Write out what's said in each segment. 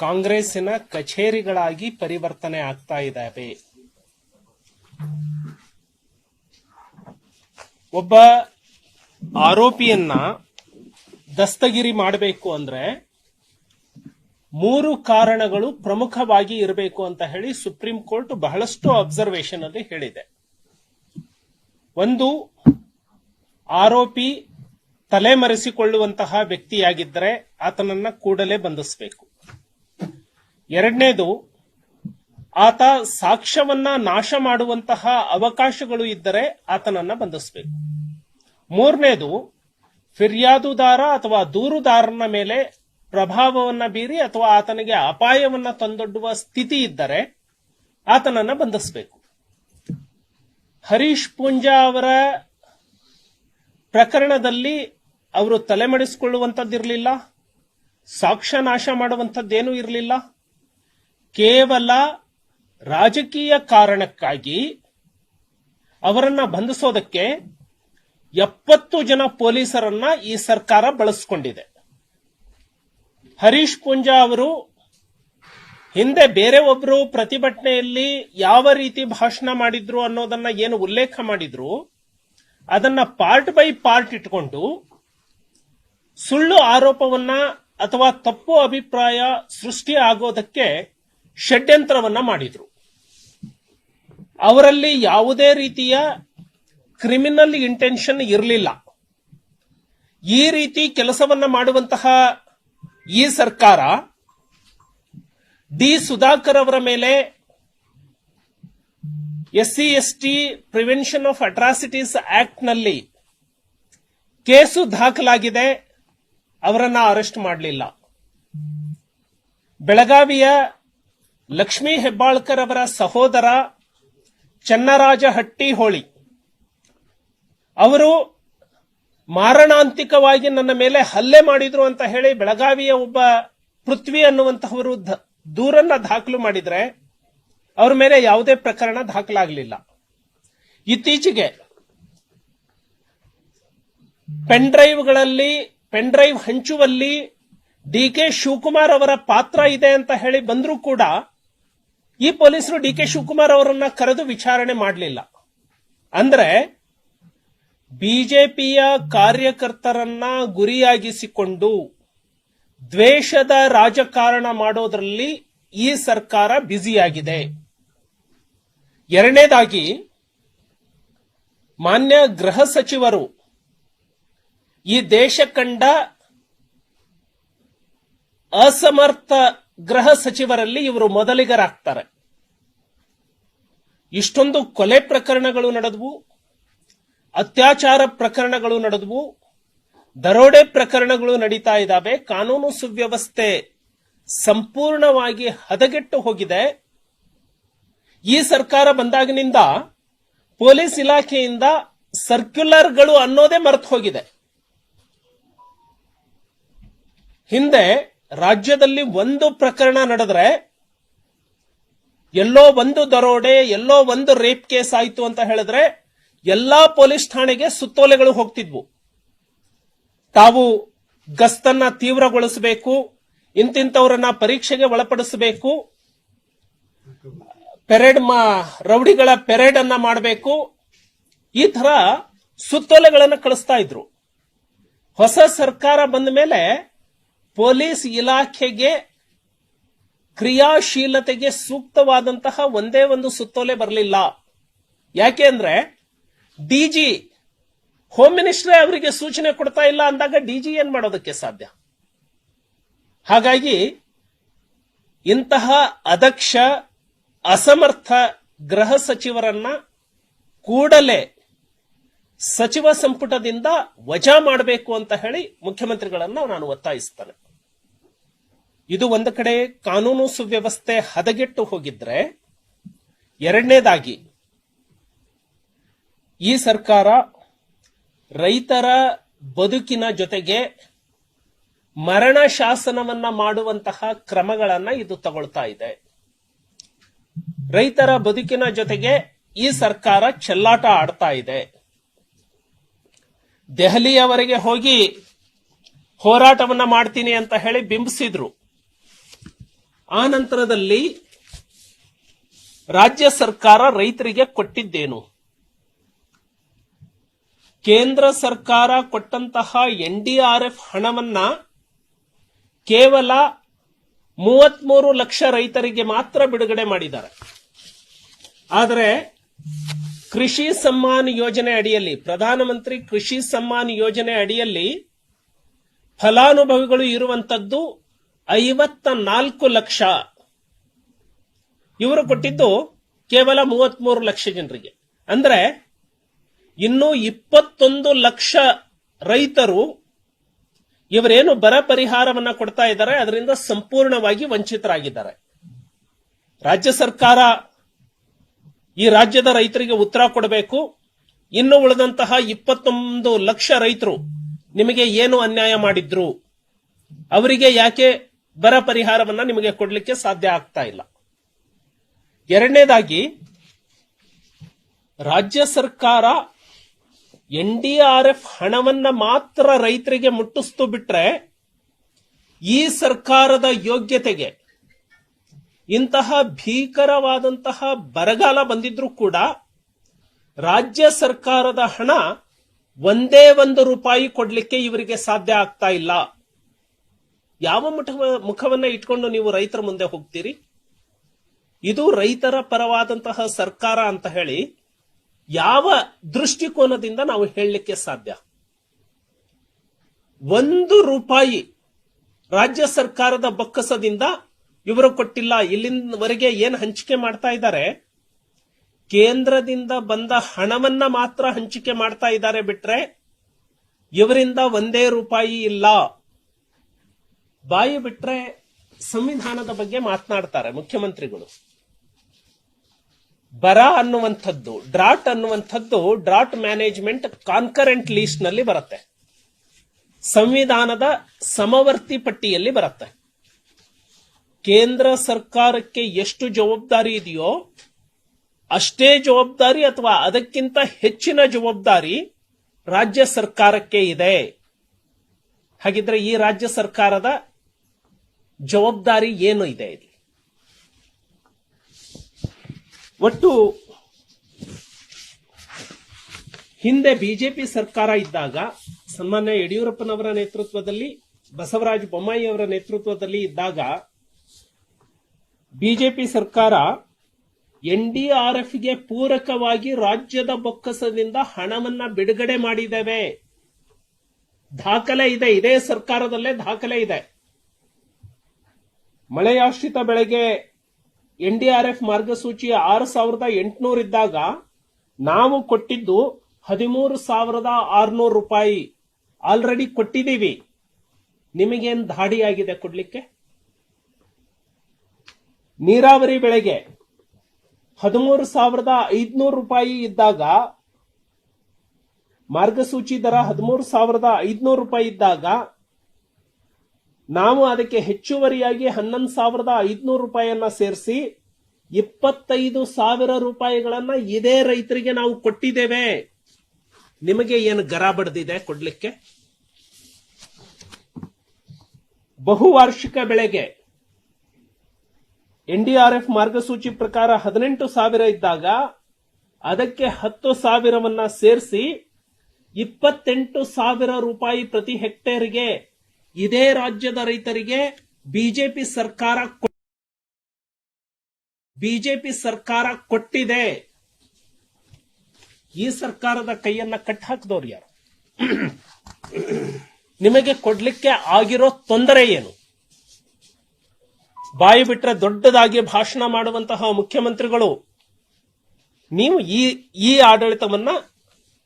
ಕಾಂಗ್ರೆಸ್ಸಿನ ಕಚೇರಿಗಳಾಗಿ ಪರಿವರ್ತನೆ ಆಗ್ತಾ ಇದ್ದಾವೆ ಒಬ್ಬ ಆರೋಪಿಯನ್ನ ದಸ್ತಗಿರಿ ಮಾಡಬೇಕು ಅಂದ್ರೆ ಮೂರು ಕಾರಣಗಳು ಪ್ರಮುಖವಾಗಿ ಇರಬೇಕು ಅಂತ ಹೇಳಿ ಸುಪ್ರೀಂ ಕೋರ್ಟ್ ಬಹಳಷ್ಟು ಅಬ್ಸರ್ವೇಷನ್ ಅಲ್ಲಿ ಹೇಳಿದೆ. ಒಂದು, ಆರೋಪಿ ತಲೆಮರೆಸಿಕೊಳ್ಳುವಂತಹ ವ್ಯಕ್ತಿಯಾಗಿದ್ದರೆ ಆತನನ್ನ ಕೂಡಲೇ ಬಂಧಿಸಬೇಕು. ಎರಡನೇದು, ಆತ ಸಾಕ್ಷ್ಯವನ್ನ ನಾಶ ಮಾಡುವಂತಹ ಅವಕಾಶಗಳು ಇದ್ದರೆ ಆತನನ್ನ ಬಂಧಿಸಬೇಕು. ಮೂರನೇದು, ಫಿರ್ಯಾದುದಾರ ಅಥವಾ ದೂರುದಾರನ ಮೇಲೆ ಪ್ರಭಾವವನ್ನ ಬೀರಿ ಅಥವಾ ಆತನಿಗೆ ಅಪಾಯವನ್ನ ತಂದೊಡ್ಡುವ ಸ್ಥಿತಿ ಇದ್ದರೆ ಆತನನ್ನ ಬಂಧಿಸಬೇಕು. ಹರೀಶ್ ಪೂಂಜಾ ಅವರ ಪ್ರಕರಣದಲ್ಲಿ ಅವರು ತಲೆಮಡಿಸಿಕೊಳ್ಳುವಂಥದ್ದಿರಲಿಲ್ಲ, ಸಾಕ್ಷ್ಯ ನಾಶ ಮಾಡುವಂಥದ್ದೇನೂ ಇರಲಿಲ್ಲ. ಕೇವಲ ರಾಜಕೀಯ ಕಾರಣಕ್ಕಾಗಿ ಅವರನ್ನ ಬಂಧಿಸೋದಕ್ಕೆ ಎಪ್ಪತ್ತು ಜನ ಪೊಲೀಸರನ್ನ ಈ ಸರ್ಕಾರ ಬಳಸಿಕೊಂಡಿದೆ. ಹರೀಶ್ ಪೂಂಜಾ ಅವರು ಹಿಂದೆ ಬೇರೆ ಒಬ್ಬರು ಪ್ರತಿಭಟನೆಯಲ್ಲಿ ಯಾವ ರೀತಿ ಭಾಷಣ ಮಾಡಿದ್ರು ಅನ್ನೋದನ್ನ ಏನು ಉಲ್ಲೇಖ ಮಾಡಿದ್ರು, ಅದನ್ನ ಪಾರ್ಟ್ ಬೈ ಪಾರ್ಟ್ ಇಟ್ಕೊಂಡು ಸುಳ್ಳು ಆರೋಪವನ್ನ ಅಥವಾ ತಪ್ಪು ಅಭಿಪ್ರಾಯ ಸೃಷ್ಟಿ ಆಗೋದಕ್ಕೆ ಷಡ್ಯಂತ್ರವನ್ನ ಮಾಡಿದ್ರು. ಅವರಲ್ಲಿ ಯಾವುದೇ ರೀತಿಯ ಕ್ರಿಮಿನಲ್ ಇಂಟೆನ್ಷನ್ ಇರಲಿಲ್ಲ. ಈ ರೀತಿ ಕೆಲಸವನ್ನ ಮಾಡುವಂತಹ ಈ ಸರ್ಕಾರ ಡಿ ಸುಧಾಕರ್ ಅವರ ಮೇಲೆ SC, ST prevention of atrocities ಆಕ್ಟ್ನಲ್ಲಿ case ದಾಖಲಾಗಿದೆ. ಅವರನ್ನ ಅರೆಸ್ಟ್ ಮಾಡಲಿಲ್ಲ. ಬೆಳಗಾವಿಯ ಲಕ್ಷ್ಮೀ ಹೆಬ್ಬಾಳ್ಕರ್ ಅವರ ಸಹೋದರ ಚನ್ನರಾಜ ಹಟ್ಟಿಹೋಳಿ ಅವರು ಮಾರಣಾಂತಿಕವಾಗಿ ನನ್ನ ಮೇಲೆ ಹಲ್ಲೆ ಮಾಡಿದ್ರು ಅಂತ ಹೇಳಿ ಬೆಳಗಾವಿಯ ಒಬ್ಬ ಪೃಥ್ವಿ ಅನ್ನುವಂತಹವರು ದೂರನ್ನ ದಾಖಲು ಮಾಡಿದ್ರೆ ಅವರ ಮೇಲೆ ಯಾವುದೇ ಪ್ರಕರಣ ದಾಖಲಾಗಲಿಲ್ಲ. ಇತ್ತೀಚೆಗೆ ಪೆನ್ ಡ್ರೈವ್ ಹಂಚುವಲ್ಲಿ ಡಿ ಕೆ ಶಿವಕುಮಾರ್ ಅವರ ಪಾತ್ರ ಇದೆ ಅಂತ ಹೇಳಿ ಬಂದರೂ ಕೂಡ ಈ ಪೊಲೀಸರು ಡಿ ಕೆ ಶಿವಕುಮಾರ್ ಅವರನ್ನ ಕರೆದು ವಿಚಾರಣೆ ಮಾಡಲಿಲ್ಲ. ಅಂದ್ರೆ ಬಿಜೆಪಿಯ ಕಾರ್ಯಕರ್ತರನ್ನ ಗುರಿಯಾಗಿಸಿಕೊಂಡು ದ್ವೇಷದ ರಾಜಕಾರಣ ಮಾಡೋದ್ರಲ್ಲಿ ಈ ಸರ್ಕಾರ ಬ್ಯುಸಿಯಾಗಿದೆ. ಎರಡನೇದಾಗಿ, ಮಾನ್ಯ ಗೃಹ ಸಚಿವರು ಈ ದೇಶ ಕಂಡ ಅಸಮರ್ಥ ಗೃಹ ಸಚಿವರಲ್ಲಿ ಇವರು ಮೊದಲಿಗರಾಗ್ತಾರೆ. ಇಷ್ಟೊಂದು ಕೊಲೆ ಪ್ರಕರಣಗಳು ನಡೆದವು, ಅತ್ಯಾಚಾರ ಪ್ರಕರಣಗಳು ನಡೆದವು, ದರೋಡೆ ಪ್ರಕರಣಗಳು ನಡೀತಾ ಇದ್ದಾವೆ, ಕಾನೂನು ಸುವ್ಯವಸ್ಥೆ ಸಂಪೂರ್ಣವಾಗಿ ಹದಗೆಟ್ಟು ಹೋಗಿದೆ. ಈ ಸರ್ಕಾರ ಬಂದಾಗಿನಿಂದ ಪೊಲೀಸ್ ಇಲಾಖೆಯಿಂದ ಸರ್ಕ್ಯುಲರ್ಗಳು ಅನ್ನೋದೇ ಮರೆತು ಹೋಗಿದೆ. ಹಿಂದೆ ರಾಜ್ಯದಲ್ಲಿ ಒಂದು ಪ್ರಕರಣ ನಡೆದ್ರೆ ಎಲ್ಲೋ ಒಂದು ದರೋಡೆ, ಎಲ್ಲೋ ಒಂದು ರೇಪ್ ಕೇಸ್ ಆಯಿತು ಅಂತ ಹೇಳಿದ್ರೆ ಎಲ್ಲಾ ಪೊಲೀಸ್ ಠಾಣೆಗೆ ಸುತ್ತೋಲೆಗಳು ಹೋಗ್ತಿದ್ವು. ತಾವು ಗಸ್ತನ್ನ ತೀವ್ರಗೊಳಿಸಬೇಕು ಇಂತಿಂತವರನ್ನ ಪರೀಕ್ಷೆಗೆ ಒಳಪಡಿಸಬೇಕು, ಪೆರೇಡ್ ರೌಡಿಗಳ ಪೆರೇಡ್ ಅನ್ನ ಮಾಡಬೇಕು, ಈ ತರ ಸುತ್ತೋಲೆಗಳನ್ನು ಕಳಿಸ್ತಾ ಇದ್ರು. ಹೊಸ ಸರ್ಕಾರ ಬಂದ ಮೇಲೆ ಪೊಲೀಸ್ ಇಲಾಖೆಗೆ ಕ್ರಿಯಾಶೀಲತೆಗೆ ಸೂಕ್ತವಾದಂತಹ ಒಂದೇ ಒಂದು ಸುತ್ತೋಲೆ ಬರಲಿಲ್ಲ. ಯಾಕೆ ಅಂದ್ರೆ, ಡಿಜಿ ಹೋಮ್ ಮಿನಿಸ್ಟ್ರೇ ಅವರಿಗೆ ಸೂಚನೆ ಕೊಡ್ತಾ ಇಲ್ಲ ಅಂದಾಗ ಡಿಜಿ ಏನ್ ಮಾಡೋದಕ್ಕೆ ಸಾಧ್ಯ? ಹಾಗಾಗಿ, ಇಂತಹ ಅದಕ್ಷ, ಅಸಮರ್ಥ ಗೃಹ ಸಚಿವರನ್ನ ಕೂಡಲೇ ಸಚಿವ ಸಂಪುಟದಿಂದ ವಜಾ ಮಾಡಬೇಕು ಅಂತ ಹೇಳಿ ಮುಖ್ಯಮಂತ್ರಿಗಳನ್ನ ನಾನು ಒತ್ತಾಯಿಸ್ತೇನೆ. ಇದು ಒಂದು ಕಡೆ ಕಾನೂನು ಸುವ್ಯವಸ್ಥೆ ಹದಗೆಟ್ಟು ಹೋಗಿದ್ರೆ ಎರಡನೇದಾಗಿ ಈ ಸರ್ಕಾರ ರೈತರ ಬದುಕಿನ ಜೊತೆಗೆ ಮರಣ ಶಾಸನವನ್ನ ಮಾಡುವಂತಹ ಕ್ರಮಗಳನ್ನ ಇದು ತಗೊಳ್ತಾ ಇದೆ. ರೈತರ ಬದುಕಿನ ಜೊತೆಗೆ ಈ ಸರ್ಕಾರ ಚೆಲ್ಲಾಟ ಆಡ್ತಾ ಇದೆ. ದೆಹಲಿಯವರೆಗೆ ಹೋಗಿ ಹೋರಾಟವನ್ನ ಮಾಡ್ತೀನಿ ಅಂತ ಹೇಳಿ ಬಿಂಬಿಸಿದ್ರು. ಆ ನಂತರದಲ್ಲಿ ರಾಜ್ಯ ಸರ್ಕಾರ ರೈತರಿಗೆ ಕೊಟ್ಟಿದ್ದೇನು? ಕೇಂದ್ರ ಸರ್ಕಾರ ಕೊಟ್ಟಂತಹ ಎನ್ ಡಿ ಆರ್ ಎಫ್ ಹಣವನ್ನ ಕೇವಲ ಮೂವತ್ಮೂರು ಲಕ್ಷ ರೈತರಿಗೆ ಮಾತ್ರ ಬಿಡುಗಡೆ ಮಾಡಿದ್ದಾರೆ. ಆದರೆ ಕೃಷಿ ಸಮ್ಮಾನ್ ಯೋಜನೆ ಅಡಿಯಲ್ಲಿ, ಪ್ರಧಾನಮಂತ್ರಿ ಕೃಷಿ ಸಮ್ಮಾನ್ ಯೋಜನೆ ಅಡಿಯಲ್ಲಿ ಫಲಾನುಭವಿಗಳು ಇರುವಂತದ್ದು ಐವತ್ತ ನಾಲ್ಕು ಲಕ್ಷ. ಇವರು ಕೊಟ್ಟಿದ್ದು ಕೇವಲ ಮೂವತ್ಮೂರು ಲಕ್ಷ ಜನರಿಗೆ. ಅಂದ್ರೆ ಇನ್ನು ಇಪ್ಪತ್ತೊಂದು ಲಕ್ಷ ರೈತರು ಇವರೇನು ಬರ ಪರಿಹಾರವನ್ನ ಕೊಡ್ತಾ ಇದ್ದಾರೆ, ಅದರಿಂದ ಸಂಪೂರ್ಣವಾಗಿ ವಂಚಿತರಾಗಿದ್ದಾರೆ. ರಾಜ್ಯ ಸರ್ಕಾರ ಈ ರಾಜ್ಯದ ರೈತರಿಗೆ ಉತ್ತರ ಕೊಡಬೇಕು. ಇನ್ನು ಉಳಿದಂತಹ ಇಪ್ಪತ್ತೊಂದು ಲಕ್ಷ ರೈತರು ನಿಮಗೆ ಏನು ಅನ್ಯಾಯ ಮಾಡಿದ್ರು? ಅವರಿಗೆ ಯಾಕೆ ಬರ ಪರಿಹಾರವನ್ನ ನಿಮಗೆ ಕೊಡಲಿಕ್ಕೆ ಸಾಧ್ಯ ಆಗ್ತಾ ಇಲ್ಲ. ಎರಡನೇದಾಗಿ, ರಾಜ್ಯ ಸರ್ಕಾರ ಎನ್ ಡಿ ಆರ್ ಎಫ್ ಹಣವನ್ನ ಮಾತ್ರ ರೈತರಿಗೆ ಮುಟ್ಟಿಸ್ತು ಬಿಟ್ರೆ ಈ ಸರ್ಕಾರದ ಯೋಗ್ಯತೆಗೆ ಇಂತಹ ಭೀಕರವಾದಂತಹ ಬರಗಾಲ ಬಂದಿದ್ರೂ ಕೂಡ ರಾಜ್ಯ ಸರ್ಕಾರದ ಹಣ ಒಂದೇ ಒಂದು ರೂಪಾಯಿ ಕೊಡಲಿಕ್ಕೆ ಇವರಿಗೆ ಸಾಧ್ಯ ಆಗ್ತಾ ಇಲ್ಲ. ಯಾವ ಮುಖ ಮುಖವನ್ನ ಇಟ್ಕೊಂಡು ನೀವು ರೈತರ ಮುಂದೆ ಹೋಗ್ತೀರಿ? ಇದು ರೈತರ ಪರವಾದಂತಹ ಸರ್ಕಾರ ಅಂತ ಹೇಳಿ ಯಾವ ದೃಷ್ಟಿಕೋನದಿಂದ ನಾವು ಹೇಳಲಿಕ್ಕೆ ಸಾಧ್ಯ? ಒಂದು ರೂಪಾಯಿ ರಾಜ್ಯ ಸರ್ಕಾರದ ಬೊಕ್ಕಸದಿಂದ ಇವರು ಕೊಟ್ಟಿಲ್ಲ. ಇಲ್ಲಿಂದವರೆಗೆ ಏನು ಹಂಚಿಕೆ ಮಾಡ್ತಾ ಇದ್ದಾರೆ? ಕೇಂದ್ರದಿಂದ ಬಂದ ಹಣವನ್ನ ಮಾತ್ರ ಹಂಚಿಕೆ ಮಾಡ್ತಾ ಇದ್ದಾರೆ ಬಿಟ್ರೆ ಇವರಿಂದ ಒಂದೇ ರೂಪಾಯಿ ಇಲ್ಲ. ಬಾಯಿ ಬಿಟ್ರೆ ಸಂವಿಧಾನದ ಬಗ್ಗೆ ಮಾತನಾಡ್ತಾರೆ ಮುಖ್ಯಮಂತ್ರಿಗಳು. ಬರ ಅನ್ನುವಂಥದ್ದು, ಡ್ರಾಟ್ ಅನ್ನುವಂಥದ್ದು ಡ್ರಾಟ್ ಮ್ಯಾನೇಜ್ಮೆಂಟ್ ಕಾನ್ಕರೆಂಟ್ ಲೀಸ್ಟ್ನಲ್ಲಿ ಬರುತ್ತೆ. ಸಂವಿಧಾನದ ಸಮವರ್ತಿ ಪಟ್ಟಿಯಲ್ಲಿ ಬರುತ್ತೆ. ಕೇಂದ್ರ ಸರ್ಕಾರಕ್ಕೆ ಎಷ್ಟು ಜವಾಬ್ದಾರಿ ಇದೆಯೋ ಅಷ್ಟೇ ಜವಾಬ್ದಾರಿ ಅಥವಾ ಅದಕ್ಕಿಂತ ಹೆಚ್ಚಿನ ಜವಾಬ್ದಾರಿ ರಾಜ್ಯ ಸರ್ಕಾರಕ್ಕೆ ಇದೆ. ಹಾಗಿದ್ರೆ ಈ ರಾಜ್ಯ ಸರ್ಕಾರದ ಜವಾಬ್ದಾರಿ ಏನು ಇದೆ ಇಲ್ಲಿ? ಒಟ್ಟು ಹಿಂದೆ ಬಿಜೆಪಿ ಸರ್ಕಾರ ಇದ್ದಾಗ ಸನ್ಮಾನ್ಯ ಯಡಿಯೂರಪ್ಪನವರ ನೇತೃತ್ವದಲ್ಲಿ, ಬಸವರಾಜ ಬೊಮ್ಮಾಯಿ ಅವರ ನೇತೃತ್ವದಲ್ಲಿ ಇದ್ದಾಗ ಬಿಜೆಪಿ ಸರ್ಕಾರ ಎನ್ಡಿಆರ್ಎಫ್ಗೆ ಪೂರಕವಾಗಿ ರಾಜ್ಯದ ಬೊಕ್ಕಸದಿಂದ ಹಣವನ್ನ ಬಿಡುಗಡೆ ಮಾಡಿದ್ದೇವೆ. ದಾಖಲೆ ಇದೆ, ಇದೇ ಸರ್ಕಾರದಲ್ಲೇ ದಾಖಲೆ ಇದೆ. ಮಳೆಯಾಶ್ರಿತ ಬೆಳೆಗೆ ಎನ್ಡಿಆರ್ಎಫ್ ಮಾರ್ಗಸೂಚಿ ಆರು ಸಾವಿರದ ಎಂಟುನೂರು ಇದ್ದಾಗ ನಾವು ಕೊಟ್ಟಿದ್ದು ಹದಿಮೂರು ಸಾವಿರದ ಆರ್ನೂರು ರೂಪಾಯಿ. ಆಲ್ರೆಡಿ ಕೊಟ್ಟಿದ್ದೀವಿ. ನಿಮಗೇನು ಆಗಿದೆ ಕೊಡ್ಲಿಕ್ಕೆ? ನೀರಾವರಿ ಬೆಳೆಗೆ ಹದಿಮೂರು ಸಾವಿರದ ಐದುನೂರು ರೂಪಾಯಿ ಇದ್ದಾಗ, ಮಾರ್ಗಸೂಚಿ ದರ ಹದಿಮೂರು ಸಾವಿರದ ಐದುನೂರು ರೂಪಾಯಿ ಇದ್ದಾಗ ನಾವು ಅದಕ್ಕೆ ಹೆಚ್ಚುವರಿಯಾಗಿ ಹನ್ನೊಂದು ಸಾವಿರದ ಐದುನೂರು ರೂಪಾಯಿಯನ್ನ ಸೇರಿಸಿ ಇಪ್ಪತ್ತೈದು ಸಾವಿರ ರೂಪಾಯಿಗಳನ್ನ ಇದೇ ರೈತರಿಗೆ ನಾವು ಕೊಟ್ಟಿದ್ದೇವೆ. ನಿಮಗೆ ಏನು ಗರ ಬಡ್ದಿದೆ ಕೊಡ್ಲಿಕ್ಕೆ? ಬಹುವಾರ್ಷಿಕ ಬೆಳೆಗೆ ಎನ್ಡಿಆರ್ಎಫ್ ಮಾರ್ಗಸೂಚಿ ಪ್ರಕಾರ ಹದಿನೆಂಟು ಸಾವಿರ ಇದ್ದಾಗ ಅದಕ್ಕೆ ಹತ್ತು ಸಾವಿರವನ್ನ ಸೇರಿಸಿ ಇಪ್ಪತ್ತೆಂಟು ಸಾವಿರ ರೂಪಾಯಿ ಪ್ರತಿ ಹೆಕ್ಟೇರ್ಗೆ ಇದೇ ರಾಜ್ಯದ ರೈತರಿಗೆ ಬಿಜೆಪಿ ಸರ್ಕಾರ ಬಿಜೆಪಿ ಸರ್ಕಾರ ಕೊಟ್ಟಿದೆ. ಈ ಸರ್ಕಾರದ ಕೈಯನ್ನ ಕಟ್ ಹಾಕಿದವ್ರು ಯಾರು? ನಿಮಗೆ ಕೊಡ್ಲಿಕ್ಕೆ ಆಗಿರೋ ತೊಂದರೆ ಏನು? ಬಾಯಿ ಬಿಟ್ರೆ ದೊಡ್ಡದಾಗಿ ಭಾಷಣ ಮಾಡುವಂತಹ ಮುಖ್ಯಮಂತ್ರಿಗಳು, ನೀವು ಈ ಈ ಆಡಳಿತವನ್ನ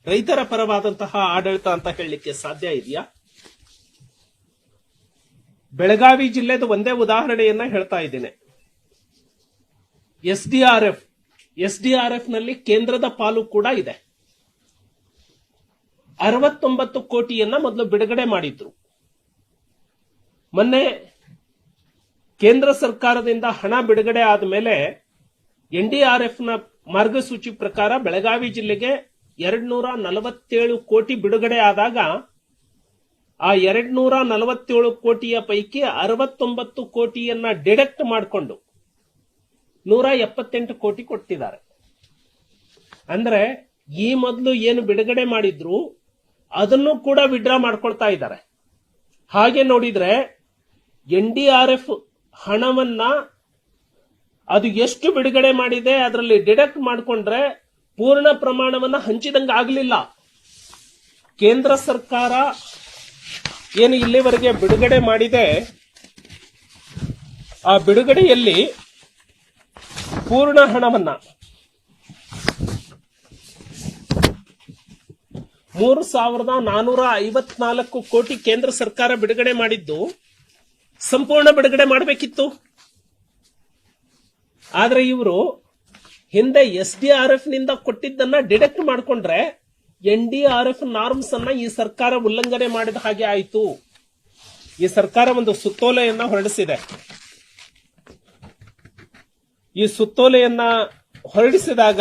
ರೈತರ ಪರವಾದಂತಹ ಆಡಳಿತ ಅಂತ ಹೇಳಲಿಕ್ಕೆ ಸಾಧ್ಯ ಇದೆಯಾ? ಬೆಳಗಾವಿ ಜಿಲ್ಲೆದು ಒಂದೇ ಉದಾಹರಣೆಯನ್ನ ಹೇಳ್ತಾ ಇದ್ದೇನೆ. S D R F. S D R ಎಫ್ನಲ್ಲಿ ಕೇಂದ್ರದ ಪಾಲು ಕೂಡ ಇದೆ. ಅರವತ್ತೊಂಬತ್ತು ಕೋಟಿಯನ್ನ ಮೊದಲು ಬಿಡುಗಡೆ ಮಾಡಿದ್ರು. ಮೊನ್ನೆ ಕೇಂದ್ರ ಸರ್ಕಾರದಿಂದ ಹಣ ಬಿಡುಗಡೆ ಆದ ಮೇಲೆ ಎನ್ ಡಿ ಆರ್ ಎಫ್ನ ಮಾರ್ಗಸೂಚಿ ಪ್ರಕಾರ ಬೆಳಗಾವಿ ಜಿಲ್ಲೆಗೆ ಎರಡ್ ನೂರ ನಲವತ್ತೇಳು ಕೋಟಿ ಬಿಡುಗಡೆ ಆದಾಗ ಆ ಎರಡ್ ನೂರ ನಲವತ್ತೇಳು ಕೋಟಿಯ ಪೈಕಿ ಅರವತ್ತೊಂಬತ್ತು ಕೋಟಿಯನ್ನ ಡಿಡಕ್ಟ್ ಮಾಡಿಕೊಂಡು ನೂರ ಎಪ್ಪತ್ತೆಂಟು ಕೋಟಿ ಕೊಟ್ಟಿದ್ದಾರೆ. ಅಂದ್ರೆ ಈ ಮೊದಲು ಏನು ಬಿಡುಗಡೆ ಮಾಡಿದ್ರು ಅದನ್ನು ಕೂಡ ವಿಡ್ರಾ ಮಾಡ್ಕೊಳ್ತಾ ಇದ್ದಾರೆ. ಹಾಗೆ ನೋಡಿದ್ರೆ ಎನ್ ಡಿ ಆರ್ ಎಫ್ ಹಣವನ್ನ ಅದು ಎಷ್ಟು ಬಿಡುಗಡೆ ಮಾಡಿದೆ ಅದರಲ್ಲಿ ಡಿಡಕ್ಟ್ ಮಾಡಿಕೊಂಡ್ರೆ ಪೂರ್ಣ ಪ್ರಮಾಣವನ್ನ ಹಂಚಿದಂಗೆ ಆಗಲಿಲ್ಲ ಕೇಂದ್ರ ಸರ್ಕಾರ ಏನು ಇಲ್ಲಿವರೆಗೆ ಬಿಡುಗಡೆ ಮಾಡಿದೆ? ಆ ಬಿಡುಗಡೆಯಲ್ಲಿ ಪೂರ್ಣ ಹಣವನ್ನ ಮೂರು ಸಾವಿರದ ನಾನೂರ ಐವತ್ನಾಲ್ಕು ಕೋಟಿ ಕೇಂದ್ರ ಸರ್ಕಾರ ಬಿಡುಗಡೆ ಮಾಡಿದ್ದು, ಸಂಪೂರ್ಣ ಬಿಡುಗಡೆ ಮಾಡಬೇಕಿತ್ತು. ಆದರೆ ಇವರು ಹಿಂದೆ ಎಸ್ ಡಿ ಆರ್ ಎಫ್ನಿಂದ ಕೊಟ್ಟಿದ್ದನ್ನ ಡಿಡಕ್ಟ್ ಮಾಡಿಕೊಂಡ್ರೆ N D R F norms ಅನ್ನ ಈ ಸರ್ಕಾರ ಉಲ್ಲಂಘನೆ ಮಾಡಿದ ಹಾಗೆ ಆಯಿತು. ಈ ಸರ್ಕಾರ ಒಂದು ಸುತ್ತೋಲೆಯನ್ನ ಹೊರಡಿಸಿದೆ. ಈ ಸುತ್ತೋಲೆಯನ್ನ ಹೊರಡಿಸಿದಾಗ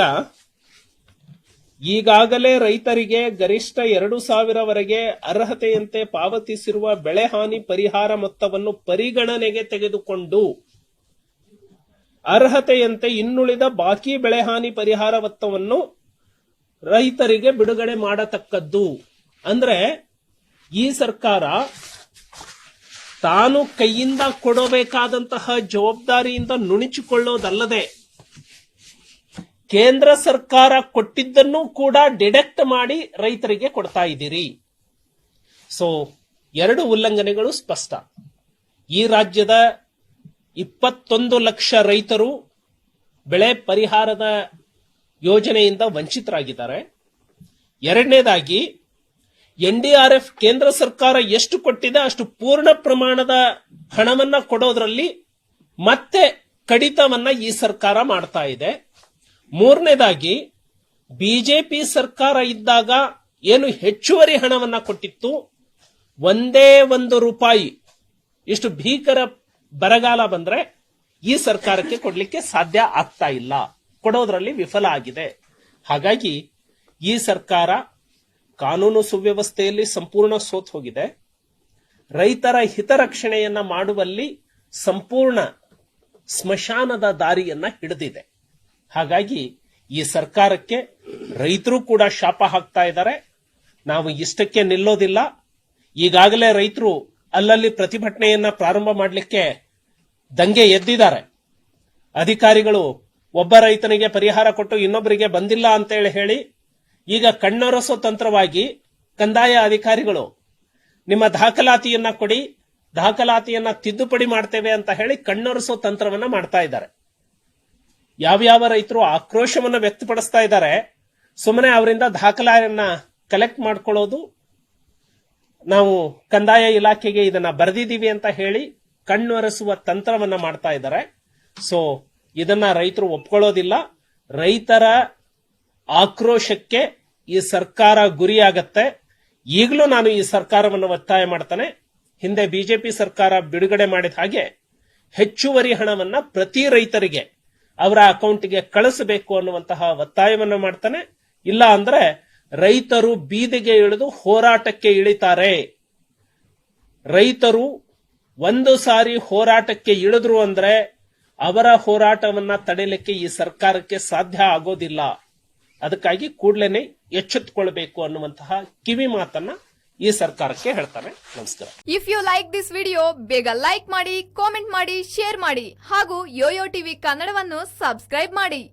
ಈಗಾಗಲೇ ರೈತರಿಗೆ ಗರಿಷ್ಠ ಎರಡು ಸಾವಿರವರೆಗೆ ಅರ್ಹತೆಯಂತೆ ಪಾವತಿಸಿರುವ ಬೆಳೆ ಹಾನಿ ಪರಿಹಾರ ಮೊತ್ತವನ್ನು ಪರಿಗಣನೆಗೆ ತೆಗೆದುಕೊಂಡು ಅರ್ಹತೆಯಂತೆ ಇನ್ನುಳಿದ ಬಾಕಿ ಬೆಳೆ ಹಾನಿ ಪರಿಹಾರ ಮೊತ್ತವನ್ನು ರೈತರಿಗೆ ಬಿಡುಗಡೆ ಮಾಡತಕ್ಕದ್ದು. ಅಂದ್ರೆ ಈ ಸರ್ಕಾರ ತಾನು ಕೈಯಿಂದ ಕೊಡಬೇಕಾದಂತಹ ಜವಾಬ್ದಾರಿಯಿಂದ ನುಣುಚಿಕೊಳ್ಳೋದಲ್ಲದೆ ಕೇಂದ್ರ ಸರ್ಕಾರ ಕೊಟ್ಟಿದ್ದನ್ನು ಕೂಡ ಡಿಡೆಕ್ಟ್ ಮಾಡಿ ರೈತರಿಗೆ ಕೊಡ್ತಾ ಇದ್ದೀರಿ. ಸೊ ಎರಡು ಉಲ್ಲಂಘನೆಗಳು ಸ್ಪಷ್ಟ. ಈ ರಾಜ್ಯದ ಇಪ್ಪತ್ತೊಂದು ಲಕ್ಷ ರೈತರು ಬೆಳೆ ಪರಿಹಾರದ ಯೋಜನೆಯಿಂದ ವಂಚಿತರಾಗಿದ್ದಾರೆ. ಎರಡನೇದಾಗಿ, ಎನ್ ಡಿ ಆರ್ ಎಫ್ ಕೇಂದ್ರ ಸರ್ಕಾರ ಎಷ್ಟು ಕೊಟ್ಟಿದೆ ಅಷ್ಟು ಪೂರ್ಣ ಪ್ರಮಾಣದ ಹಣವನ್ನ ಕೊಡೋದ್ರಲ್ಲಿ ಮತ್ತೆ ಕಡಿತವನ್ನ ಈ ಸರ್ಕಾರ ಮಾಡ್ತಾ ಇದೆ. ಮೂರನೇದಾಗಿ ಬಿಜೆಪಿ ಸರ್ಕಾರ ಇದ್ದಾಗ ಏನು ಹೆಚ್ಚುವರಿ ಹಣವನ್ನ ಕೊಟ್ಟಿತ್ತು? ಒಂದೇ ಒಂದು ರೂಪಾಯಿ. ಇಷ್ಟು ಭೀಕರ ಬರಗಾಲ ಬಂದ್ರೆ ಈ ಸರ್ಕಾರಕ್ಕೆ ಕೊಡ್ಲಿಕ್ಕೆ ಸಾಧ್ಯ ಆಗ್ತಾ ಇಲ್ಲ. ಕೊಡೋದ್ರಲ್ಲಿ ವಿಫಲ ಆಗಿದೆ. ಹಾಗಾಗಿ ಈ ಸರ್ಕಾರ ಕಾನೂನು ಸುವ್ಯವಸ್ಥೆಯಲ್ಲಿ ಸಂಪೂರ್ಣ ಸೋತ್ ಹೋಗಿದೆ. ರೈತರ ಹಿತರಕ್ಷಣೆಯನ್ನ ಮಾಡುವಲ್ಲಿ ಸಂಪೂರ್ಣ ಸ್ಮಶಾನದ ದಾರಿಯನ್ನ ಹಿಡಿದಿದೆ. ಹಾಗಾಗಿ ಈ ಸರ್ಕಾರಕ್ಕೆ ರೈತರು ಕೂಡ ಶಾಪ ಹಾಕ್ತಾ ಇದ್ದಾರೆ. ನಾವು ಇಷ್ಟಕ್ಕೆ ನಿಲ್ಲೋದಿಲ್ಲ. ಈಗಾಗಲೇ ರೈತರು ಅಲ್ಲಲ್ಲಿ ಪ್ರತಿಭಟನೆಯನ್ನ ಪ್ರಾರಂಭ ಮಾಡಲಿಕ್ಕೆ ದಂಗೆ ಎದ್ದಿದ್ದಾರೆ. ಅಧಿಕಾರಿಗಳು ಒಬ್ಬ ರೈತನಿಗೆ ಪರಿಹಾರ ಕೊಟ್ಟು ಇನ್ನೊಬ್ಬರಿಗೆ ಬಂದಿಲ್ಲ ಅಂತೇಳಿ ಹೇಳಿ, ಈಗ ಕಣ್ಣೊರಸೋ ತಂತ್ರವಾಗಿ ಕಂದಾಯ ಅಧಿಕಾರಿಗಳು ನಿಮ್ಮ ದಾಖಲಾತಿಯನ್ನ ಕೊಡಿ, ದಾಖಲಾತಿಯನ್ನ ತಿದ್ದುಪಡಿ ಮಾಡ್ತೇವೆ ಅಂತ ಹೇಳಿ ಕಣ್ಣೊರೆಸೋ ತಂತ್ರವನ್ನ ಮಾಡ್ತಾ ಇದ್ದಾರೆ. ಯಾವ್ಯಾವ ರೈತರು ಆಕ್ರೋಶವನ್ನು ವ್ಯಕ್ತಪಡಿಸ್ತಾ ಇದ್ದಾರೆ ಸುಮ್ಮನೆ ಅವರಿಂದ ದಾಖಲೆಯನ್ನ ಕಲೆಕ್ಟ್ ಮಾಡ್ಕೊಳ್ಳೋದು, ನಾವು ಕಂದಾಯ ಇಲಾಖೆಗೆ ಇದನ್ನ ಬರೆದಿದ್ದೀವಿ ಅಂತ ಹೇಳಿ ಕಣ್ಣೊರೆಸುವ ತಂತ್ರವನ್ನ ಮಾಡ್ತಾ ಇದ್ದಾರೆ. ಸೊ ಇದನ್ನ ರೈತರು ಒಪ್ಕೊಳ್ಳೋದಿಲ್ಲ. ರೈತರ ಆಕ್ರೋಶಕ್ಕೆ ಈ ಸರ್ಕಾರ ಗುರಿಯಾಗತ್ತೆ. ಈಗಲೂ ನಾನು ಈ ಸರ್ಕಾರವನ್ನು ಒತ್ತಾಯ ಮಾಡ್ತಾನೆ. ಹಿಂದೆ ಬಿಜೆಪಿ ಸರ್ಕಾರ ಬಿಡುಗಡೆ ಮಾಡಿದ ಹಾಗೆ ಹೆಚ್ಚುವರಿ ಹಣವನ್ನ ಪ್ರತಿ ರೈತರಿಗೆ ಅವರ ಅಕೌಂಟ್ಗೆ ಕಳಿಸಬೇಕು ಅನ್ನುವಂತಹ ಒತ್ತಾಯವನ್ನು ಮಾಡ್ತಾನೆ. ಇಲ್ಲ ಅಂದ್ರೆ ರೈತರು ಬೀದಿಗೆ ಇಳಿದು ಹೋರಾಟಕ್ಕೆ ಇಳಿತಾರೆ. ರೈತರು ಒಂದು ಸಾರಿ ಹೋರಾಟಕ್ಕೆ ಇಳಿದ್ರು ಅಂದ್ರೆ ಅವರ ಹೋರಾಟವನ್ನ ತಡೆಯಲಿಕ್ಕೆ ಈ ಸರ್ಕಾರಕ್ಕೆ ಸಾಧ್ಯ ಆಗೋದಿಲ್ಲ. ಅದಕ್ಕಾಗಿ ಕೂಡಲೇ ಎಚ್ಚೆತ್ತುಕೊಳ್ಬೇಕು ಅನ್ನುವಂತಹ ಕಿವಿ ಮಾತನ್ನ ಈ ಸರ್ಕಾರಕ್ಕೆ ಹೇಳ್ತಾರೆ. ನಮಸ್ಕಾರ. If you like this video ಬೇಗ ಲೈಕ್ ಮಾಡಿ ಕಾಮೆಂಟ್ ಮಾಡಿ ಶೇರ್ ಮಾಡಿ ಹಾಗೂ ಯೋಯೋ ಟಿವಿ ಕನ್ನಡವನ್ನು ಸಬ್ಸ್ಕ್ರೈಬ್ ಮಾಡಿ.